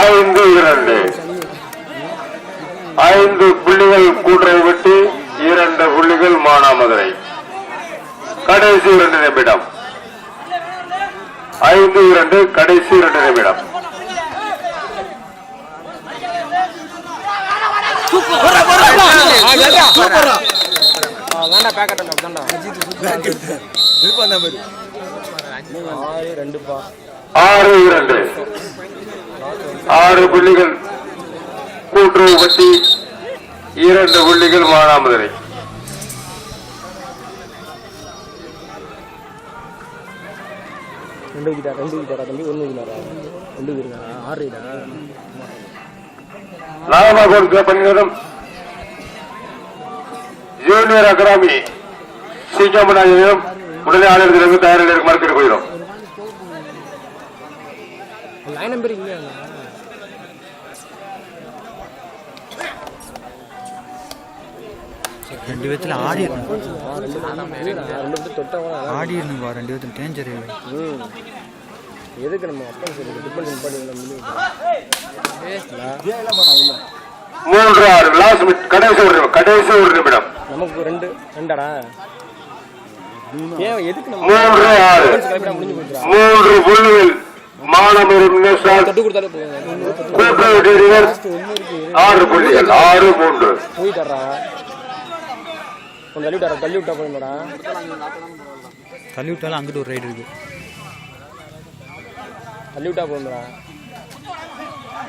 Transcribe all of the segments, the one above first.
ஐந்து இரண்டு. ஐந்து புள்ளிகள் கூற்றை விட்டு இரண்டு புள்ளிகள் மானாமதுரை. கடைசி இரண்டு நிமிடம். ஐந்து இரண்டு கடைசி இரண்டு நிமிடம். ஆறு இரண்டு. ஆறு புள்ளிகள் கூட்டுறவு வெட்டி இரண்டு புள்ளிகள் மானாமதுரை. ரெண்டு விக்கிட்டா? ரெண்டு விக்கிட்டாரா தம்பி? ஒன்று ரெண்டு ஆறு பணியிடம் ஜூனியர் அகாடமி சீக்கிரம் உடனே ஆளுநருக்கு தயாரில் இருக்குமாறு கேட்டுக்கொள்கிறோம் லைன் நம்பர் இல்லையா ரெண்டு விதத்தில் ஆடி ஆடி இருக்கணும்பா ரெண்டு விதத்தில் டேஞ்சர் எதுக்கு நம்ம அப்பா சொல்லி டிபெண்ட் பண்ணி மூன்று ஆறு லாஸ்ட் மினிட் கடைசி ஒரு நிமிடம் கடைசி ஒரு நிமிடம். நமக்கு ரெண்டு ரெண்டாடா. ஏன் எதுக்கு நம்ம மூன்று ஆறு மூன்று புள்ளிகள் மாணவர் நேஷனல் தட்டு கொடுத்தாலே போதும். கூட்டுறவு டீலர் ஆறு புள்ளிகள். ஆறு மூன்று. தள்ளி விட்டாலும் அங்கிட்டு ஒரு ரைடு இருக்கு. தள்ளி விட்டா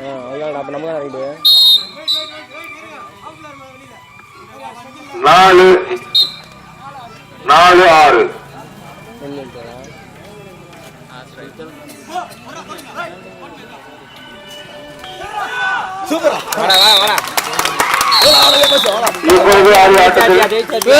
ஆ அவ்வளோடா அப்போ நம்ம தான் ரைடு நாலு. நாலு ஆறு. சூப்பரா வாடா வாடா வாடா இப்போது ஆறு ஆட்டத்தில் ஜெயிச்சாச்சு